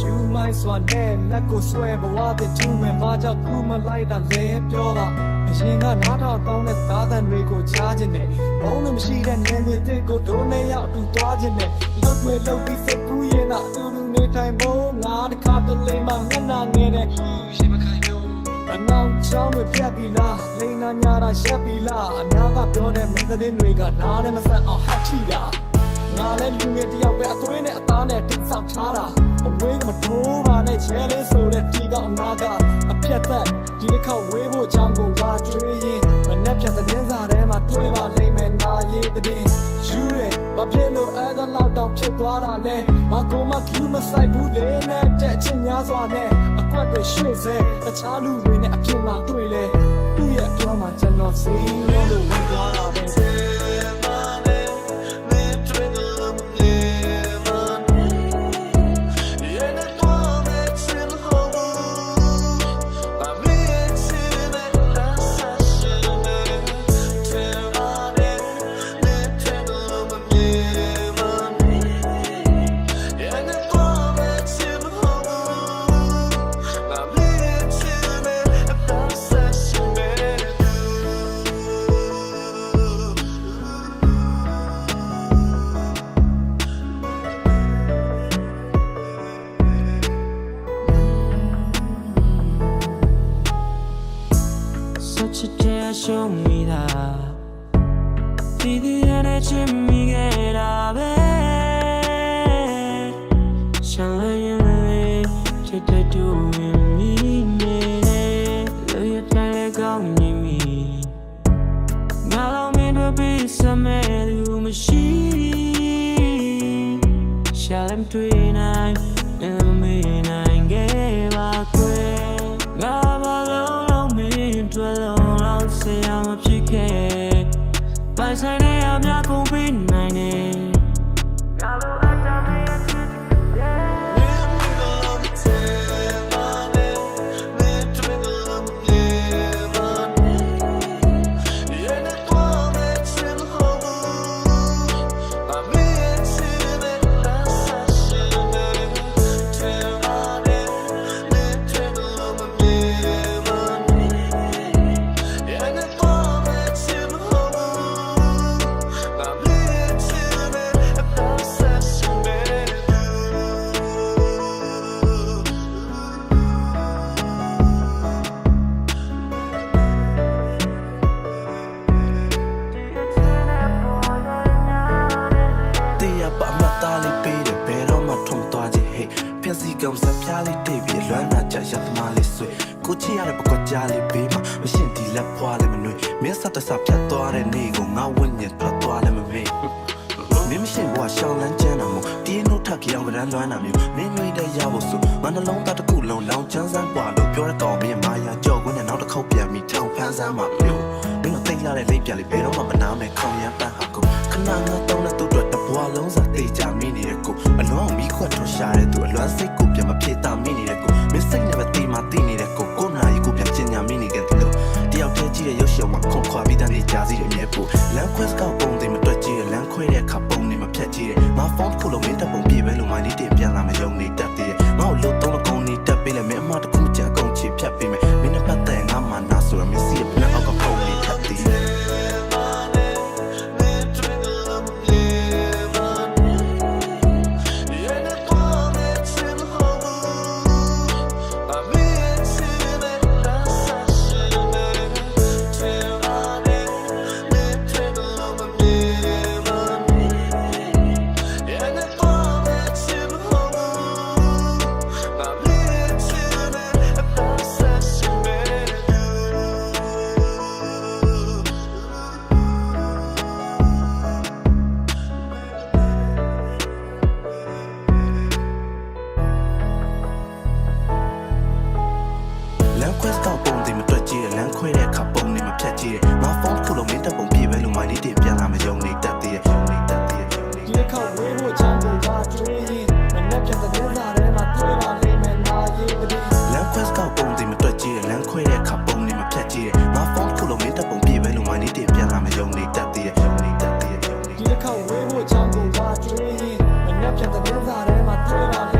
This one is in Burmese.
ယူမိုင်းစွာနဲ့လက်ကိုဆွဲဘဝတဲ့ကျူးမဲ့မကြောက်ကူမလိုက်တာလဲပြောတာအရင်ကနားထောင်တောင်းတဲ့သားတန်တွေကိုချားခြင်းနဲ့ဘုံလုံးမရှိတဲ့နေမြေတစ်ကိုဒိုးနဲ့ရောက်တူသွားခြင်းနဲ့လောက်ွယ်လောက်ပြီးစိတ်ကူးရင်တော့အတူတူနေထိုင်ဖို့ငါတခါတလေမှမျက်နှာငယ်တဲ့ရှိမခိုင်လို့အနောက်ချောင်းတွေပြတ်ပြီလားလိန်နာညာတာရှက်ပြီလားအများကပြောတဲ့မင်းသတင်းတွေကနားနဲ့မဆက်အောင်ဟတ်ချီတာ ငါလည်းလူငယ်တယောက်ပဲအသွေးနဲ့အသားနဲ့တိတ်ဆောက်ထားတာအဝေးကမထိုးပါနဲ့ချဲလေးဆိုတဲ့ဒီကအနာကအပြတ်သက်ဒီတစ်ခေါက်ဝေးဖို့ချောင်းကိုပါကျွေးရင်မနဲ့ဖြတ်တဲ့င်းစားထဲမှာတွေ့ပါလိမ့်မယ်နာရေးတဲ့ယူရဲဘာဖြစ်လို့အဲ့ဒါလောက်တောင်ဖြစ်သွားတာလဲမကောမကျူးမဆိုင်ဘူးလေနဲ့တဲ့ချင်းများစွာနဲ့အကွက်တွေရွှေ့စေတခြားလူတွေနဲ့အပြင်မှာတွေ့လေသူ့ရဲ့ပြောမှကျွန်တော်စီးလို့ဝင်သွားတာပဲ day show me that Didi ene chimmi ge da be Shine le che te do mi ne Lo ya tai le gong ni mi Nga lo mi do bi sa me lu ma shi Shalem tui nai Never ပိုင်ဆိုင် က်စီကောင်စပြားလေးတိတ်ပြီးလွမ်းနာကြရသမားလေးဆွေကိုချီရတဲ့ပကွက်ကြားလေးပေးမှာမရှင်းဒီလက်ဖွာလေးမနှွေမင်းဆက်တဆဖြတ်သွားတဲ့နေ့ကိုငါဝင့်ညက်ထွက်သွားလည်းမမေ့မင်းမရှိဘွာရှောင်းလန်းကျန်းတာမို့တီးနို့ထက်ကြောင်ကရန်လွမ်းတာမျိုးမင်းမျိုးတဲ့ရဖို့ဆိုငါနှလုံးသားတစ်ခုလုံးလောင်ချမ်းစမ်းပွားလို့ပြောတဲ့ကောင်မင်းမာယာကြောက်ကွင်းနဲ့နောက်တစ်ခေါက်ပြန်ပြီးထောင်ဖန်းစမ်းမှာမျိုးမင်းမသိလာတဲ့လိပ်ပြလေးဘယ်တော့မှမနာမဲ့ခေါင်ရမ်းပန်းဟာကို ခဏငါတောင်းတဲ့သူ့အတွက်တဘွားလုံးစားတေးကြမိနေတဲ့ကိုအလွန်မီးခွက်ထွက်ရှာတဲ့သူအလွမ်းစိတ်ကိုပြန်မဖြစ်တာမိနေတဲ့ကိုမင်းစိတ်နဲ့ပဲတေးမှတေးနေတဲ့ကိုကိုနာရီကိုပြန်ကျင်ညာမိနေခဲ့တယ်လို့တယောက်တည်းကြည့်တဲ့ရုပ်ရှင်မှာခွန်ခွာပြီးတန်းနေကြစီတဲ့အမြဲပို့လမ်းခွဲစကောက်ပုံ ဝေးဖို့ချောင်းကိုပါကျွေးမနှက်ပြတဲ့ငါးသားထဲမှာတွေ့ပါလေ